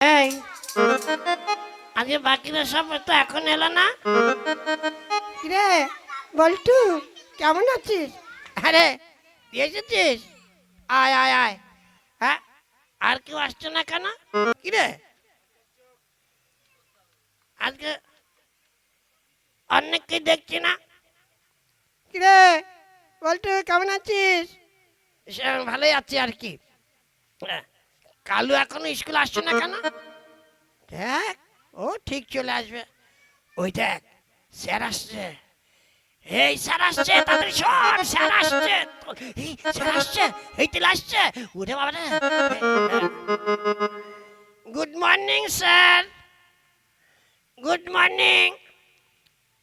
এই আজকে বাকিরা সব তো এখন এলো না। কিরে বল্টু কেমন আছিস? আরে এসেছিস? আয় আয় আয়। হ্যাঁ আর কেউ আসছে না কেন? কিরে? আজকে অনেককে দেখছি না? কিরে বল্টু কেমন আছিস? ভালোই আছি আর কি। হ্যাঁ, কালু এখনও স্কুল আসছে না কেন? দেখ, ও ঠিক চলে আসবে। ওই দেখ, স্যার আসছে। এই স্যার আসছে তাদের সব স্যার আসছে। স্যার আসছে, এই তেল আসছে। উঠে বাবা good morning, sir. Good morning.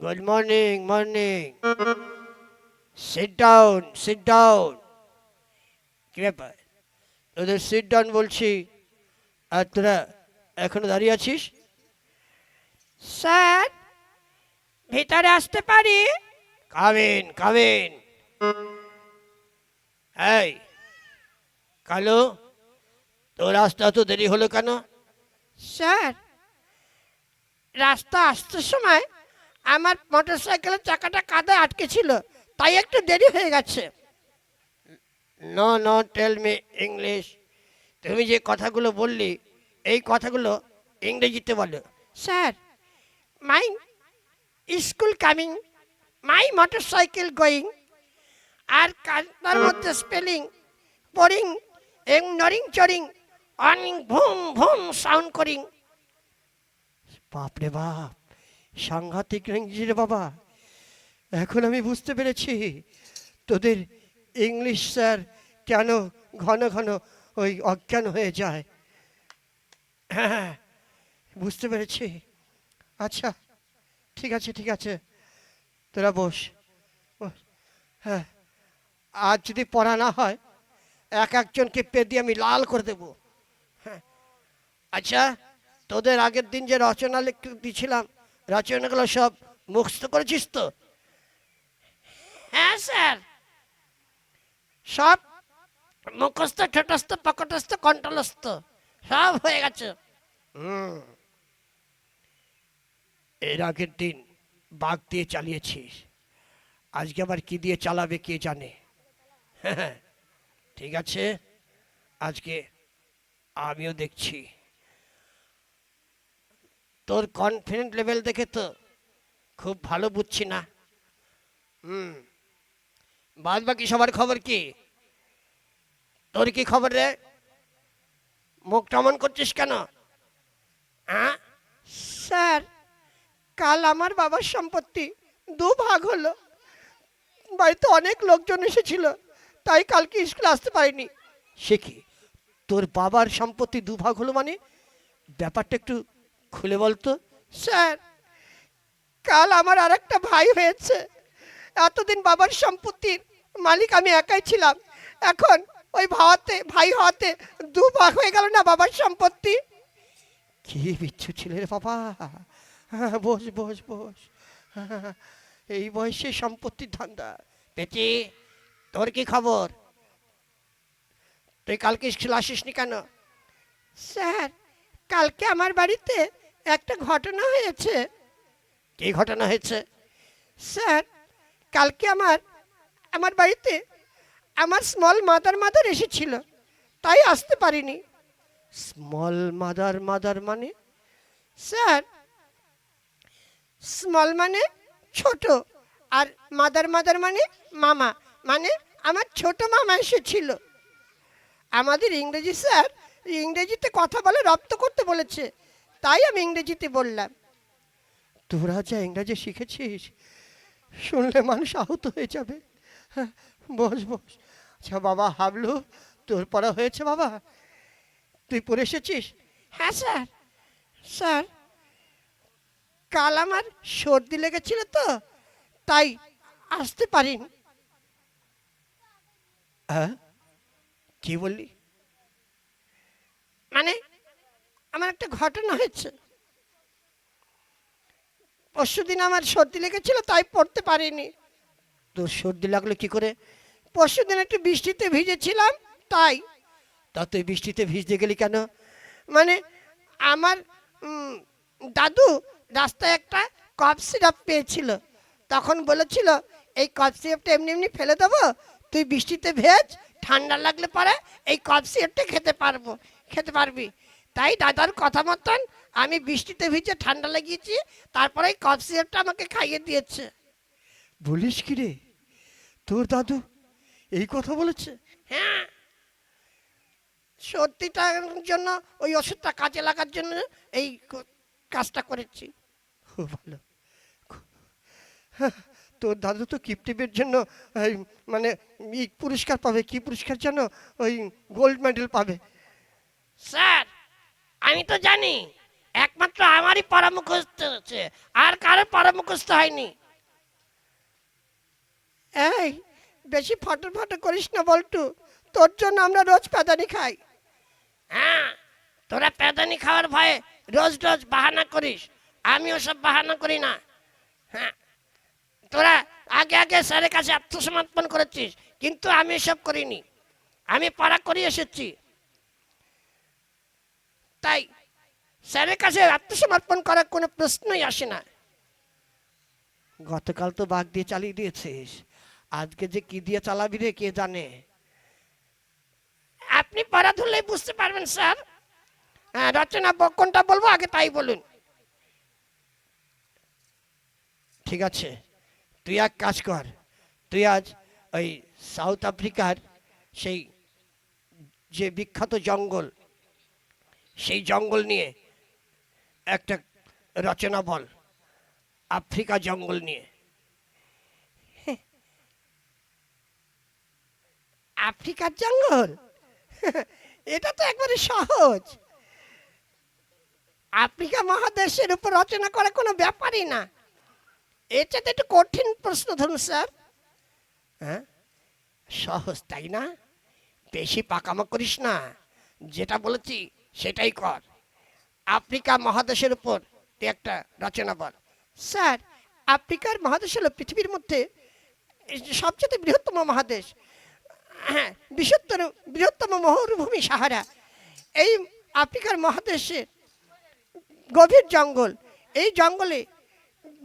Good morning morning. Sit down sit down কি ব্যাপার? তোদের সিট ডাউন বলছি আর তোরা এখনও দাঁড়িয়ে আছিস? স্যার ভিতরে আসতে পারি? কামিন কামিন এই কালো তোর আসতে এত দেরি হলো কেন? স্যার রাস্তা আসতে সময় আমার মোটরসাইকেলের চাকাটা কাদায় আটকে ছিল তাই একটু দেরি হয়ে গেছে। No no tell me English তুমি যে কথাগুলো বললি, এই কথাগুলো ইংরেজিতে বলো। Sir my school coming my motorcycle going আর কান্নার মধ্যে স্পেলিং পড়িং এবং নরিং চরিং অনিং ভুম ভুম সাউন্ড করিং। বাপরে বাপ, সাংঘাতিক ইংরেজি রে বাবা। এখন আমি বুঝতে পেরেছি, তোদের ইংলিশ স্যার কেন ঘন ঘন ওই অজ্ঞান হয়ে যায়? হ্যাঁ বুঝতে পেরেছি। আচ্ছা ঠিক আছে ঠিক আছে। তোরা বস। হ্যাঁ আজ যদি পড়া না হয়, এক একজনকে পে দিয়ে আমি লাল করে দেবো। হ্যাঁ আচ্ছা তোদের আগের দিন যে রচনা লিখতে দিয়েছিলাম রচনাগুলো সব মুখস্থ করেছিস তো? হ্যাঁ স্যার। সব মুখস্থ, ঠোঁটস্থ, পকটস্থ কন্ট্রোলস্থ সব হয়ে গেছে। এর আগের দিন বাঘ দিয়ে চালিয়েছিস। আজকে আবার কি দিয়ে চালাবে কে জানে? হ্যাঁ ঠিক আছে, আজকে আমিও দেখছি। তোর কনফিডেন্ট লেভেল দেখে তো খুব ভালো বুঝছি না। হুম। বাদ বাকি সবার খবর কি? তোর কি খবর রে? মুখ টমন করছিস কেন? হ্যাঁ? স্যার কাল আমার বাবার সম্পত্তি দু ভাগ হলো। বাড়িতে অনেক লোকজন এসেছিল তাই কালকে স্কুলে আসতে পারিনি। সে কি? তোর বাবার সম্পত্তি দুভাগ হলো মানে? ব্যাপারটা একটু খুলে বলতো। স্যার কাল আমার আর একটা ভাই হয়েছে। এতদিন বাবার সম্পত্তির মালিক আমি একাই ছিলাম। এখন ওই ভাওয়াতে ভাই হওয়াতে দু ভাগ হয়ে গেল না বাবার সম্পত্তি। কি বিচ্ছু ছিল রে বাবা। বস বস বস। এই বয়সে সম্পত্তির ধান্দা। পেটি তোর কি খবর? তুই কালকে স্কুল আসিসনি কেন? স্যার কালকে আমার বাড়িতে একটা ঘটনা হয়েছে। কি ঘটনা হয়েছে? স্যার কালকে আমার আমার বাড়িতে আমার স্মল মাদার মাদার এসেছিল। তাই আসতে পারিনি। স্মল মাদার মাদার মানে? স্যার স্মল মানে ছোট আর মাদার মাদার মানে মামা মানে আমার ছোট মামা এসেছিল। আমাদের ইংরেজি স্যার ইংরেজিতে কথা বলে রপ্ত করতে বলেছে, তাই আমি ইংরেজিতে বললাম। তোরা যা ইংরাজি শিখেছিস শুনলে মানুষ আহত হয়ে যাবে। হ্যাঁ, বস বস। আচ্ছা বাবা হাবলু তোর পড়া হয়েছে বাবা? তুই পড়ে এসেছিস? হ্যাঁ স্যার। স্যার কাল আমার সর্দি লেগেছিল তো তাই আসতে পারিনি। হ্যাঁ? কি বললি? মানে আমার একটা ঘটনা হয়েছে। পরশু দিন আমার সর্দি লেগেছিল, তাই পড়তে পারিনি। তোর সর্দি লাগল কি করে? পরশু দিন একটু বৃষ্টিতে ভিজেছিলাম, তাই। তা তুই বৃষ্টিতে ভিজতে গেলি কেন? মানে আমার দাদু রাস্তায় একটা কফ সিরাপ পেয়েছিল। তখন বলেছিল, এই কফ সিরাপটা এমনি এমনি ফেলে দেবো, তুই বৃষ্টিতে ভেজ, ঠান্ডা লাগলে পরে এই কফ সিরাপটা খেতে পারব, খেতে পারবি। তাই দাদার কথা মতন আমি বৃষ্টিতে ভিজে ঠান্ডা লাগিয়েছি তারপরে কফ সিরাপটা আমাকে খাইয়ে দিয়েছে। বলিস কি রে? তোর দাদু এই কথা বলেছে? হ্যাঁ। সত্যিটার জন্য ওই ওষুধটা কাজে লাগার জন্য এই কাজটা করেছি। খুব ভালো। তোর দাদু তো কিপটিপের জন্য মানে ই পুরস্কার পাবে কি পুরস্কার যেন ওই গোল্ড মেডেল পাবে। স্যার আমি তো জানি একমাত্র আমারই পরামর্শ হচ্ছে আর কারও পরামর্শ হয়নি। এই বেশি ফটো ফটো করিস না বলটু তোর জন্য আমরা রোজ প্যাদানি খাই। হ্যাঁ তোরা প্যাদানি খাওয়ার ভয়ে রোজ রোজ বাহানা করিস আমি ওসব বাহানা করি না। হ্যাঁ তোরা আগে আগে স্যারের কাছে আত্মসমর্পণ করেছিস কিন্তু আমি এসব করিনি। আমি পাড়া করে এসেছি। তাই স্যারের কাছে আত্মসমর্পণ করার কোনো প্রশ্নই আসে না। গতকাল তো বাঘ দিয়ে চালিয়ে দিয়েছিস। আজকে যে কি দিয়ে চালাবি রে, কে জানে? আপনি পড়া ধরলেই বুঝতে পারবেন, স্যার। হ্যাঁ রচনা কোনটা বলব, আগে তাই বলুন। ঠিক আছে। তুই এক কাজ কর। তুই আজ ওই সাউথ আফ্রিকার সেই যে বিখ্যাত জঙ্গল, সেই জঙ্গল নিয়ে একটা রচনা বল, আফ্রিকা জঙ্গল নিয়ে। আফ্রিকার জঙ্গল? এটা তো একবারে সহজ। আফ্রিকা মহাদেশের উপর রচনা করা কোনো ব্যাপারই না। এটা তো একটু কঠিন প্রশ্ন, ধরুন স্যার। হ্যাঁ? সহজ, তাই না? বেশি পাকামো করিস না। যেটা বলেছি সেটাই কর। আফ্রিকা মহাদেশের উপর একটা রচনা বল। স্যার, আফ্রিকার মহাদেশ হলো পৃথিবীর মধ্যে সবচেয়ে বৃহত্তম মহাদেশ। হ্যাঁ বৃহত্তর, বৃহত্তম মরুভূমি সাহারা। এই আফ্রিকার মহাদেশে গভীর জঙ্গল। এই জঙ্গলে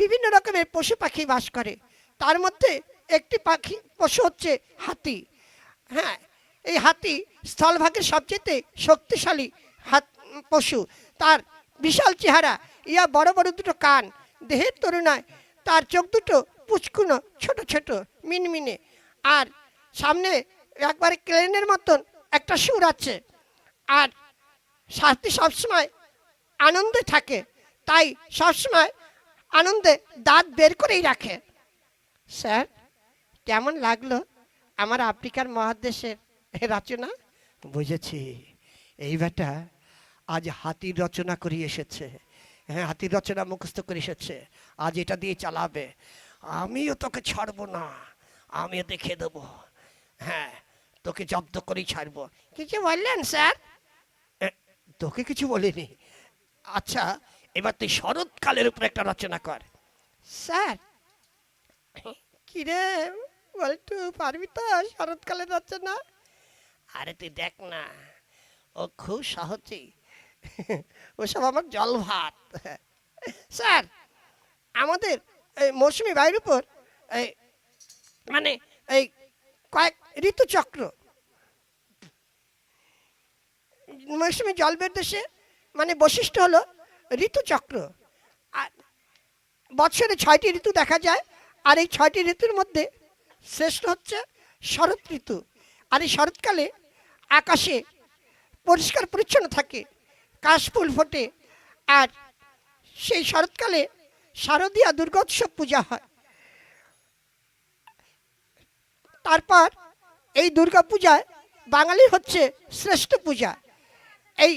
বিভিন্ন রকমের পশু পাখি বাস করে। তার মধ্যে একটি পাখি, পশু হচ্ছে হাতি। হ্যাঁ এই হাতি স্থলভাগের সবচেয়ে শক্তিশালী হাত, পশু। তার বিশাল চেহারা, ইয়া বড় বড় দুটো কান, দেহের তুলনায় তার চোখ দুটো পুচকুনো, ছোট ছোট, মিনমিনে। আর সামনে একবারে ক্লেনের মতন একটা সুর আছে। আর সাথী সবসময় আনন্দে থাকে, তাই সবসময় আনন্দে দাঁত বের করেই রাখে। স্যার, কেমন লাগল আমার আফ্রিকার মহাদেশের রচনা? বুঝেছি। এই বেটা আজ হাতির রচনা করে এসেছে। হ্যাঁ হাতির রচনা মুখস্থ করে এসেছে। আজ এটা দিয়ে চালাবে। আমিও তোকে ছাড়বো না। আমিও দেখে দেবো। হ্যাঁ তোকে জব্দ করেই ছাড়বো। কিছু বললেন স্যার? তোকে কিছু বলিনি। আচ্ছা এবার তুই শরৎকালের উপর একটা রচনা কর। স্যার কিরে বলটু পারবি তো শরৎকালের রচনা? আরে তুই দেখ না ও খুব সহজেই ওসব আমার জল ভাত। স্যার, আমাদের এই মৌসুমি বায়ুর উপর এই মানে এই কয়েক ঋতুচক্র। মৌসুমি জলবের দেশে মানে বৈশিষ্ট্য হলো ঋতুচক্র। আর বছরে ছয়টি ঋতু দেখা যায়, আর এই ছয়টি ঋতুর মধ্যে শ্রেষ্ঠ হচ্ছে শরৎ ঋতু। আর এই শরৎকালে আকাশে পরিষ্কার পরিচ্ছন্ন থাকে। কাশফুল ফোটে। আর সেই শরৎকালে শারদীয়া দুর্গোৎসব পূজা হয়। তারপর এই দুর্গা পূজায় বাঙালির হচ্ছে শ্রেষ্ঠ পূজা। এই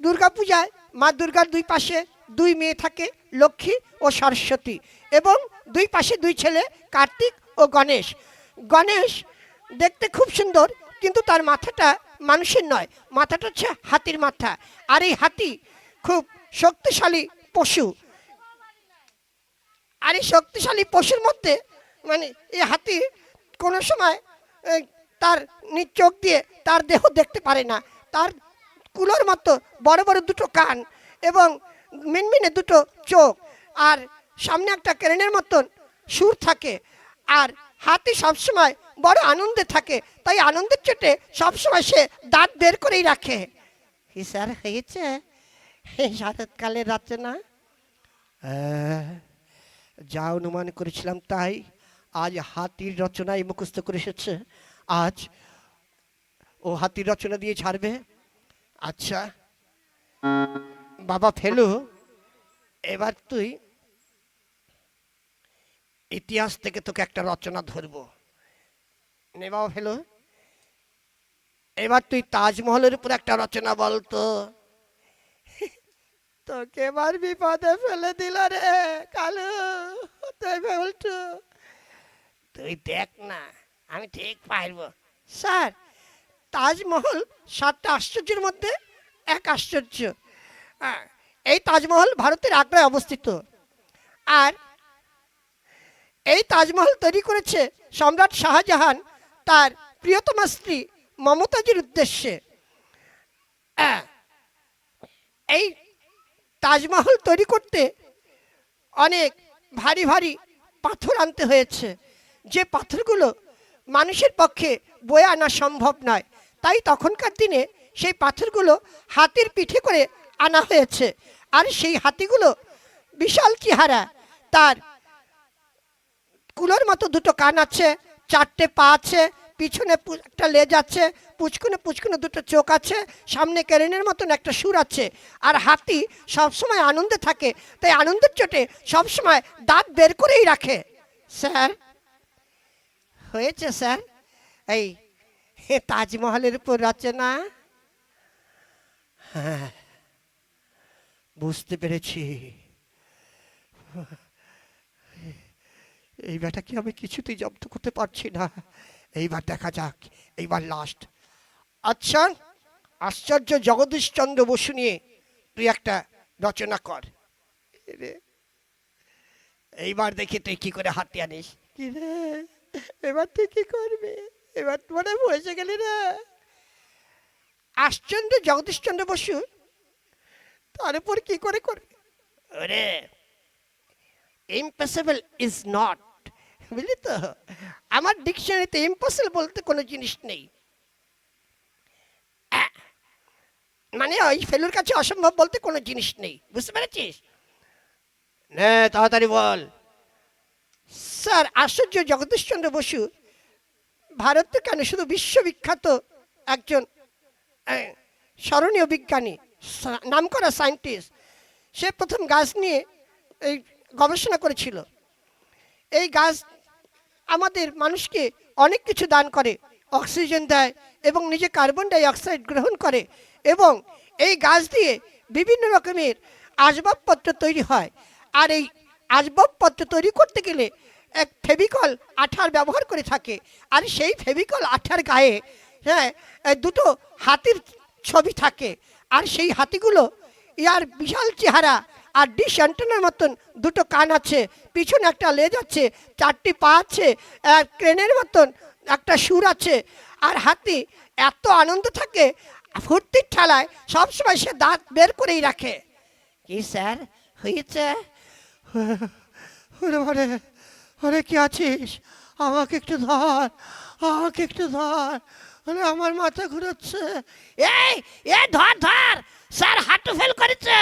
দুর্গা পূজায় মা দুর্গার দুই পাশে দুই মেয়ে থাকে, লক্ষ্মী ও সরস্বতী এবং দুই পাশে দুই ছেলে, কার্তিক ও গণেশ। গণেশ দেখতে খুব সুন্দর, কিন্তু তার মাথাটা মানুষের নয়, মাথাটা হচ্ছে হাতির মাথা। আর এই হাতি খুব শক্তিশালী পশু। আর এই শক্তিশালী পশুর মধ্যে মানে এই হাতি কোনো সময় তার নিজ চোখ দিয়ে তার দেহ দেখতে পারে না। তার কুলোর মতো বড় বড় দুটো কান এবং মিনমিনে দুটো চোখ। আর সামনে একটা ক্রেনের মতন সুর থাকে। আর হাতি সবসময় বড় আনন্দে থাকে। তাই আনন্দের চোটে সবসময় সে দাঁত বের করেই রাখে। কি স্যার হয়েছে শরৎকালের রচনা। আহ, যা অনুমান করেছিলাম তাই আজ হাতির রচনায় মুখস্থ করে এসেছে। আজ ও হাতির রচনা দিয়ে ছাড়বে। আচ্ছা বাবা ফেলু এবার তুই ইতিহাস থেকে তোকে একটা রচনা ধরবো। নে বাবা এবার তুই তাজমহলের উপর একটা রচনা বলতো তোকে এবার বিপদে ফেলে দিল রে কালু। তুই উল্টু তুই দেখ না, আমি ঠিক পারব। স্যার, তাজমহল সাতটা আশ্চর্যের মধ্যে এক আশ্চর্য। এই তাজমহল ভারতের আগ্রায় অবস্থিত। আর এই তাজমহল তৈরি করেছে সম্রাট শাহজাহান তার প্রিয়তমা স্ত্রী মমতাজির উদ্দেশ্যে। এই তাজমহল তৈরি করতে অনেক ভারী ভারী পাথর আনতে হয়েছে। যে পাথরগুলো মানুষের পক্ষে বয়ে আনা সম্ভব নয়, তাই তখনকার দিনে সেই পাথরগুলো হাতির পিঠে করে আনা হয়েছে। আর সেই হাতিগুলো বিশাল চেহারা, তার কুলোর মতো দুটো কান আছে চারটে পা আছে, পিছনে একটা লেজ আছে, পুচকুনে পুচকুনে দুটো চোখ আছে, সামনে কেরেনের মতন একটা সুর আছে আর হাতি সবসময় আনন্দে থাকে। তাই আনন্দের চোটে সবসময় দাঁত বের করেই রাখে। স্যার, হয়েছে স্যার? এই তাজমহলের উপর রচনা। হ্যাঁ বুঝতে পেরেছি। এই ব্যাটাকে আমি কিছুতেই জব্দ করতে পারছি না। এইবার দেখা যাক, এইবার লাস্ট আচ্ছা আশ্চর্য জগদীশচন্দ্র বসু নিয়ে তুই একটা রচনা কর। এইবার দেখি তুই কি করে হাতে আনিস। কি রে, এবার তুই কি করবি? এবার মনে বসে গেলি রে। আশ্চর্য জগদীশচন্দ্র বসু, তার উপর কি করে করবে? ওরে ইম্পসিবল ইজ নট বুঝলি তো? আমার ডিকশনারিতে ইম্পসিবল বলতে কোনো জিনিস নেই। মানে ওই ফেলুর কাছে অসম্ভব বলতে কোনো জিনিস নেই। বুঝতে পেরেছিস? তাড়াতাড়ি বল। স্যার, আশ্চর্য জগদীশচন্দ্র বসু, ভারতে কেন শুধু বিশ্ববিখ্যাত একজন স্মরণীয় বিজ্ঞানী নামকরা সায়েন্টিস্ট সে প্রথম গাছ নিয়ে এই গবেষণা করেছিল। এই গাছ আমাদের মানুষকে অনেক কিছু দান করে, অক্সিজেন দেয় এবং নিজে কার্বন ডাই অক্সাইড গ্রহণ করে এবং এই গাছ দিয়ে বিভিন্ন রকমের আসবাবপত্র তৈরি হয়। আর এই আসবাবপত্র তৈরি করতে গেলে এক ফেভিকল আঠার ব্যবহার করে থাকে। আর সেই ফেভিকল আঠার গায়ে হ্যাঁ দুটো হাতির ছবি থাকে। আর সেই হাতিগুলো ইয়ার বিশাল চেহারা আর ডিশ অ্যান্টেনার মতন দুটো কান আছে পিছনে একটা লেজ আছে চারটি পা আছে আর ক্রেনের মতন একটা সুর আছে। আর হাতি এত আনন্দ থাকে ফুর্তির ঠেলায় সবসময় সে দাঁত বের করেই রাখে। কি স্যার হয়েছে? ওরে ওরে কি আছিস? আমাকে একটু ধর আমাকে একটু ধর। ওরে আমার মাথা ঘুরাচ্ছে। এই এ ধর ধর! স্যার হাঁটু ফেল করেছে।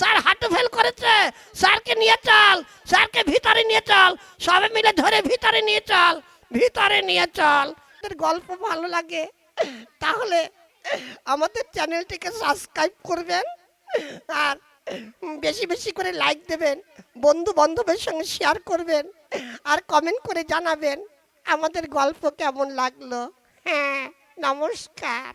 স্যার হাঁটু ফেল করেছে। স্যারকে নিয়ে চল। স্যারকে ভিতরে নিয়ে চল। সবে মিলে ধরে ভিতরে নিয়ে চল। ভিতরে নিয়ে চল। গল্প ভালো লাগে? তাহলে আমাদের চ্যানেলটিকে সাবস্ক্রাইব করবেন আর বেশি বেশি করে লাইক দেবেন, বন্ধু বান্ধবের সঙ্গে শেয়ার করবেন আর কমেন্ট করে জানাবেন আমাদের গল্প কেমন লাগল। হ্যাঁ নমস্কার।